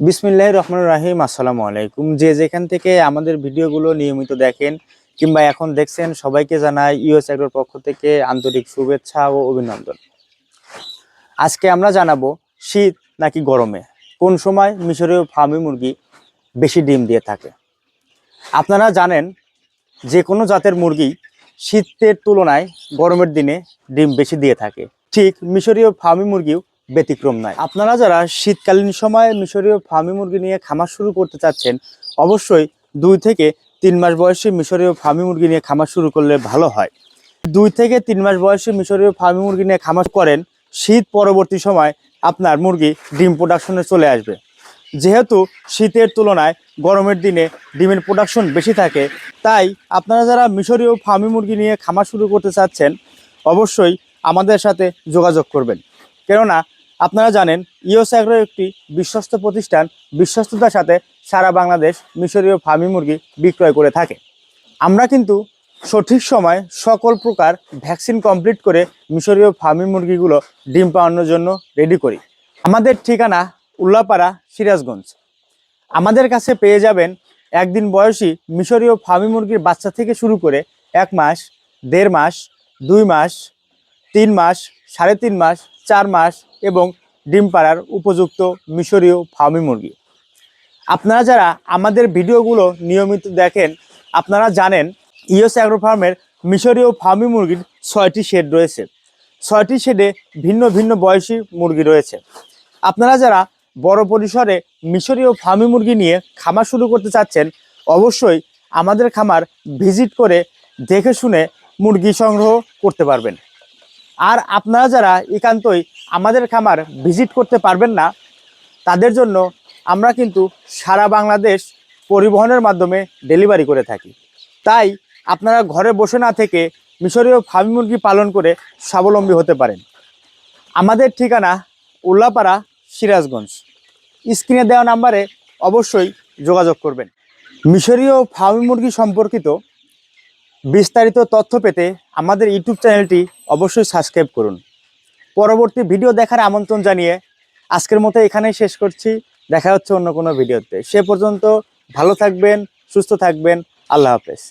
বিসমিল্লাহ রহমান রাহিম, আসসালামু আলাইকুম। যে যেখান থেকে আমাদের ভিডিওগুলো নিয়মিত দেখেন কিংবা এখন দেখছেন, সবাইকে জানাই ইউএস অ্যাগ্রোর পক্ষ থেকে আন্তরিক শুভেচ্ছা ও অভিনন্দন। আজকে আমরা জানাব, শীত নাকি গরমে? কোন সময় মিশরীয় ফার্মি মুরগি বেশি ডিম দিয়ে থাকে? আপনারা জানেন যে কোনো জাতের মুরগি শীতের তুলনায় গরমের দিনে ডিম বেশি দিয়ে থাকে। ঠিক মিশরীয় ফার্মি মুরগিও ব্যতিক্রম নয়। আপনারা যারা শীতকালীন সময়ে মিশরীয় ফার্মি মুরগি নিয়ে খামার শুরু করতে চাচ্ছেন, অবশ্যই দুই থেকে তিন মাস বয়সী মিশরীয় ফার্মি মুরগি নিয়ে খামার শুরু করলে ভালো হয়। দুই থেকে তিন মাস বয়সী মিশরীয় ফার্মি মুরগি নিয়ে খামার করেন, শীত পরবর্তী সময় আপনার মুরগি ডিম প্রোডাকশনে চলে আসবে। যেহেতু শীতের তুলনায় গরমের দিনে ডিমের প্রোডাকশন বেশি থাকে, তাই আপনারা যারা মিশরীয় ফার্মি মুরগি নিয়ে খামার শুরু করতে চাচ্ছেন, অবশ্যই আমাদের সাথে যোগাযোগ করবেন। কেননা আপনারা জানেন ইওস অ্যাগ্রো একটি বিশ্বস্ত প্রতিষ্ঠান বিশ্বস্ততার সাথে সারা বাংলাদেশ মিশরীয় ফার্মি মুরগি বিক্রয় করে থাকে। আমরা কিন্তু সঠিক সময় সকল প্রকার ভ্যাকসিন কমপ্লিট করে মিশরীয় ফার্মি মুরগিগুলো ডিম পাওয়ানোর জন্য রেডি করি। আমাদের ঠিকানা উল্লাপাড়া, সিরাজগঞ্জ। আমাদের কাছে পেয়ে যাবেন একদিন বয়সী মিশরীয় ফার্মি মুরগির বাচ্চা থেকে শুরু করে এক মাস, দেড় মাস, দুই মাস, তিন মাস, সাড়ে তিন মাস চার মাস এবং ডিম পাড়ার উপযুক্ত মিশরীয় ফার্মি মুরগি। আপনারা যারা আমাদের ভিডিওগুলো নিয়মিত দেখেন, আপনারা জানেন ইওস অ্যাগ্রো ফার্মের মিশরীয় ফার্মি মুরগির ছয়টি শেড রয়েছে। ছয়টি শেডে ভিন্ন ভিন্ন বয়সী মুরগি রয়েছে। আপনারা যারা বড় পরিসরে মিশরীয় ফার্মি মুরগি নিয়ে খামার শুরু করতে চাচ্ছেন, অবশ্যই আমাদের খামার ভিজিট করে দেখে শুনে মুরগি সংগ্রহ করতে পারবেন। আর আপনারা যারা একান্তই আমাদের খামার ভিজিট করতে পারবেন না, তাদের জন্য আমরা কিন্তু সারা বাংলাদেশ পরিবহনের মাধ্যমে ডেলিভারি করে থাকি। তাই আপনারা ঘরে বসে না থেকে মিশরীয় ফার্মি মুরগি পালন করে স্বাবলম্বী হতে পারেন। আমাদের ঠিকানা উল্লাপাড়া, সিরাজগঞ্জ। স্ক্রিনে দেওয়া নাম্বারে অবশ্যই যোগাযোগ করবেন। মিশরীয় ফার্মি মুরগি সম্পর্কিত বিস্তারিত তথ্য পেতে আমাদের ইউটিউব চ্যানেলটি অবশ্যই সাবস্ক্রাইব করুন। পরবর্তী ভিডিও দেখার আমন্ত্রণ জানিয়ে আজকের মতো এখানেই শেষ করছি। দেখা হচ্ছে অন্য কোনো ভিডিওতে। সে পর্যন্ত ভালো থাকবেন, সুস্থ থাকবেন। আল্লাহ হাফেজ।